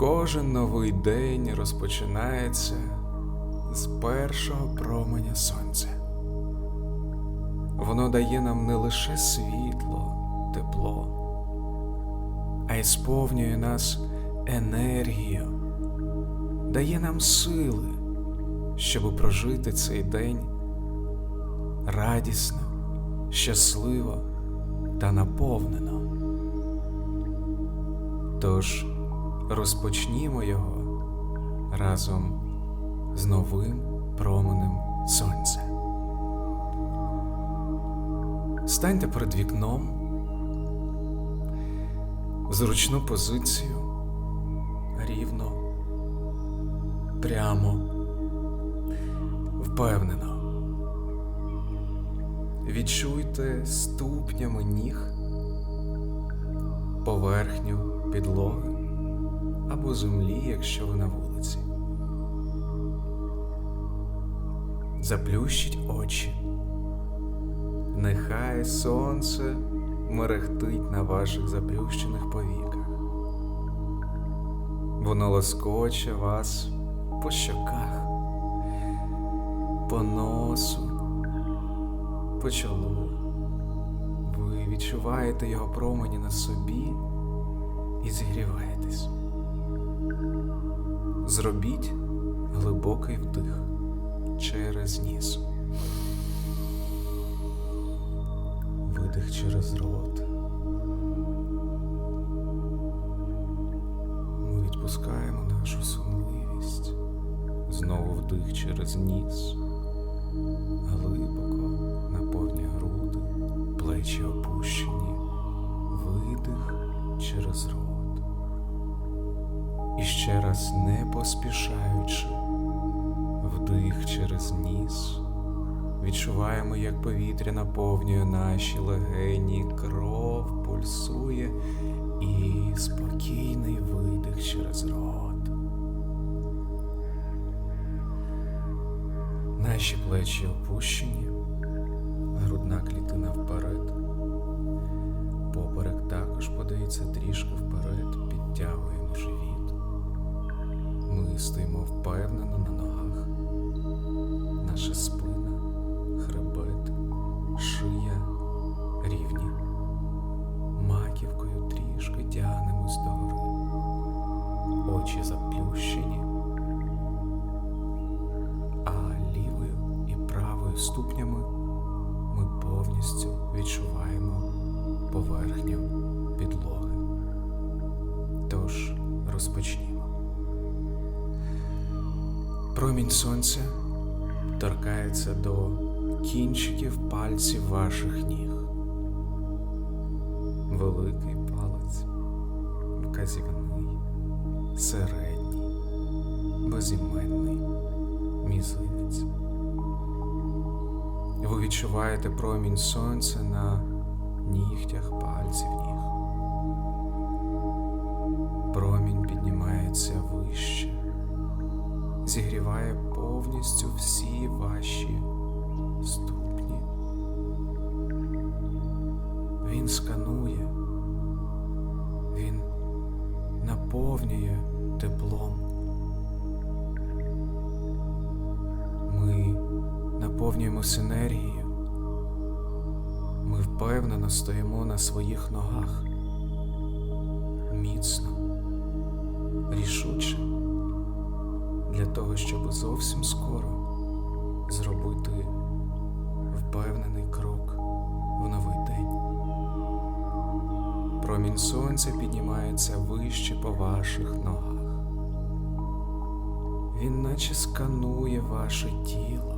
Кожен новий день розпочинається з першого променя сонця. Воно дає нам не лише світло, тепло, а й сповнює нас енергією, дає нам сили, щоб прожити цей день радісно, щасливо та наповнено. Тож розпочнімо його разом з новим променем сонця. Станьте перед вікном в зручну позицію рівно, прямо, впевнено. Відчуйте ступнями ніг поверхню підлоги або землі, якщо ви на вулиці. Заплющіть очі. Нехай сонце мерехтить на ваших заплющених повіках. Воно лоскоче вас по щоках, по носу, по чолу. Ви відчуваєте його промені на собі і зігріваєтесь. Зробіть глибокий вдих через ніс. Видих через рот. Ми відпускаємо нашу сонливість. Знову вдих через ніс. Глибоко наповнює груди, плечі опущені. Видих через рот. І ще раз не поспішаючи, вдих через ніс. Відчуваємо, як повітря наповнює наші легені, кров пульсує і спокійний видих через рот. Наші плечі опущені, грудна клітина вперед. Поперек також подається трішки вперед, впевнено на ногах. Наша спина, хребет, шия рівні. Маківкою трішки тягнемось догори. Очі заплющені. А лівою і правою ступнями ми повністю відчуваємо поверхню підлоги. Тож розпочнімо. Промінь сонця торкається до кінчиків пальців ваших ніг. Великий палець, вказівний, середній, безіменний, мізинець. Ви відчуваєте промінь сонця на нігтях пальців ніг. Промінь піднімається вище, зігріває повністю всі ваші ступні. Він сканує, він наповнює теплом. Ми наповнюємось енергією. Ми впевнено стоїмо на своїх ногах. Міцно, рішуче для того, щоб зовсім скоро зробити впевнений крок в новий день. Промінь сонця піднімається вище по ваших ногах. Він наче сканує ваше тіло,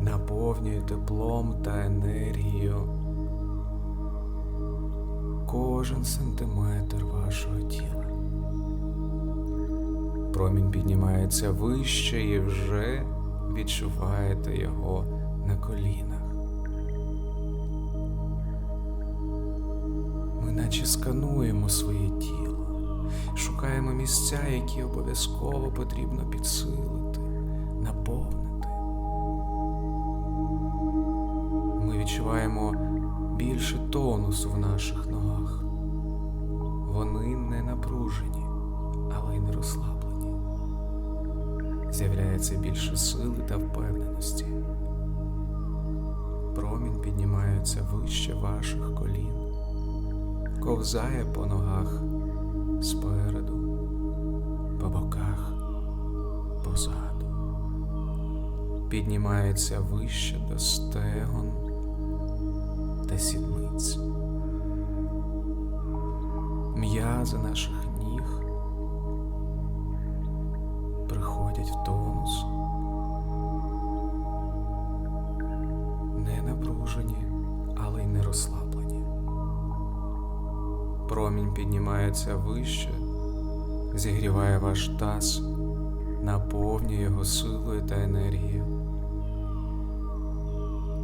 наповнює теплом та енергією кожен сантиметр вашого тіла. Промінь піднімається вище і вже відчуваєте його на колінах. Ми наче скануємо своє тіло, шукаємо місця, які обов'язково потрібно підсилити, наповнити. Ми відчуваємо більше тонусу в наших ногах. Вони не напружені, З'являється більше сили та впевненості. Промінь піднімається вище ваших колін, ковзає по ногах спереду, по боках, позаду, піднімається вище до стегон та сідниць. М'язи наших тонус, не напружені, але й не розслаблені. Промінь піднімається вище, зігріває ваш таз, наповнює його силою та енергією.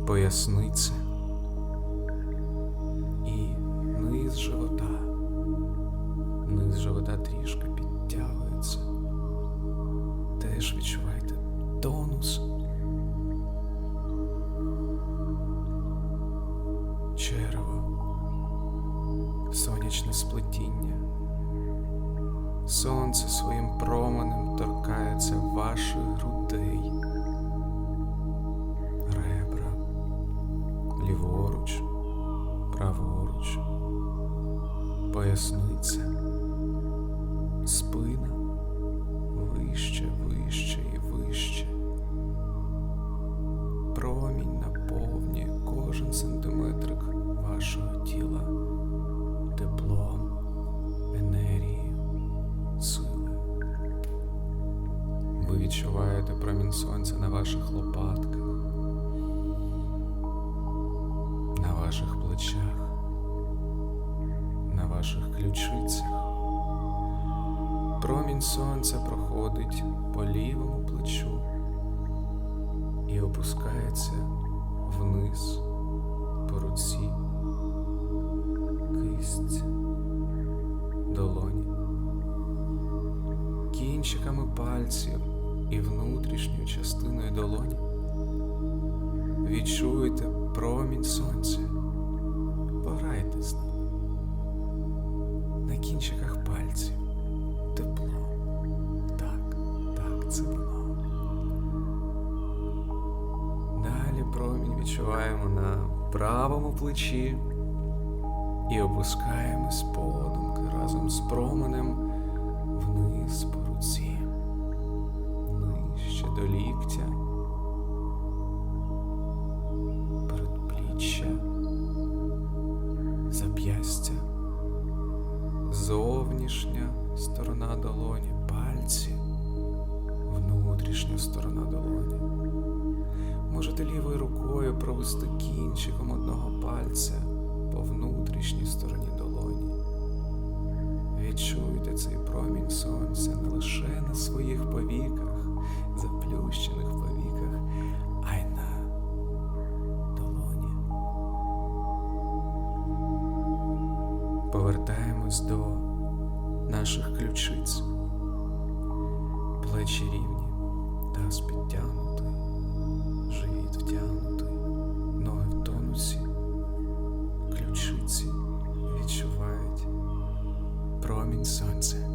Поясниця і низ живота. Низ живота трішки. Теж відчувайте тонус. Черево, сонячне сплетіння. Сонце своїм променем торкається ваших грудей, ребра, ліворуч, праворуч, поясниця, спина. Вище на ваших лопатках, на ваших плечах, на ваших ключицях. Промінь сонця проходить по лівому плечу і опускається вниз по руці, кисть, долоні, кінчиками пальців і внутрішньою частиною долоні. Відчуєте промінь сонця. Пограйте з ним. На кінчиках пальців. Тепло. Так, так, це воно. Далі промінь відчуваємо на правому плечі і опускаємось подумки разом з променем вниз по руці, до ліктя, передпліччя, зап'ястя, зовнішня сторона долоні, пальці, внутрішня сторона долоні. Можете лівою рукою провести кінчиком одного пальця по внутрішній стороні долоні. Відчуйте цей промінь сонця не лише на своїх повіках, Повертаємось до наших ключиць. Плечі рівні, таз підтягнутий, живіт втягнутий, ноги в тонусі, ключиці відчувають промінь сонця.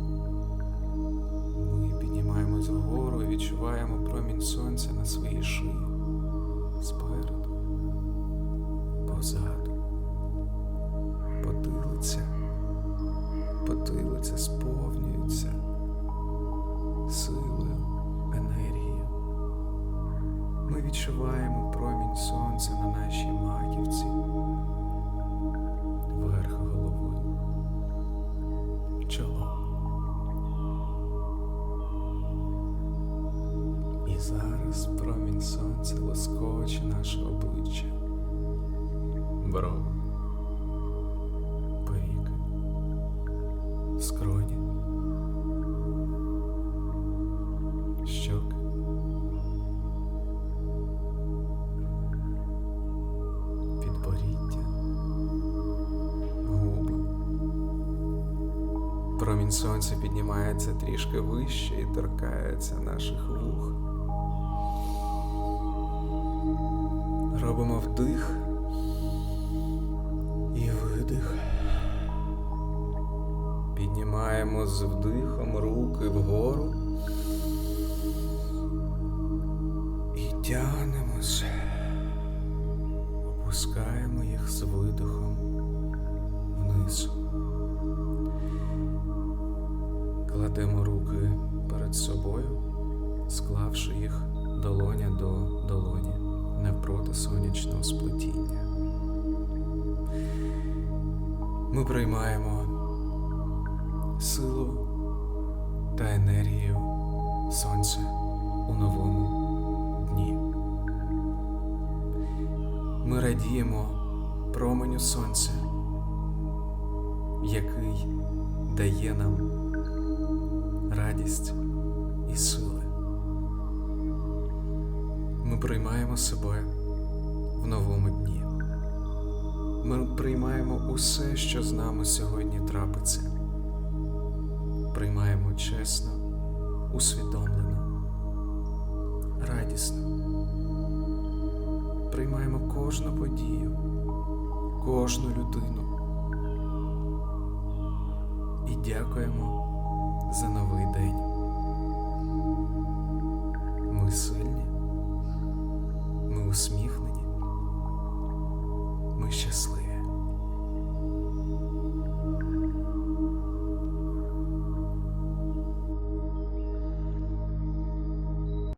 Відчуваємо промінь сонця на нашій маківці, верх голови, чоло. І зараз промінь сонця лоскоче наше обличчя, брови, Промінь сонця піднімається трішки вище і торкається наших вух. Робимо вдих і видих. Піднімаємо з вдихом руки вгору. І тягнемось. Склавши їх долоня до долоні навпроти сонячного сплетіння. Ми приймаємо силу та енергію сонця у новому дні. Ми радіємо променю сонця, який дає нам радість і сили. Ми приймаємо себе в новому дні. Ми приймаємо усе, що з нами сьогодні трапиться. Приймаємо чесно, усвідомлено, радісно. Приймаємо кожну подію, кожну людину. І дякуємо за новий день.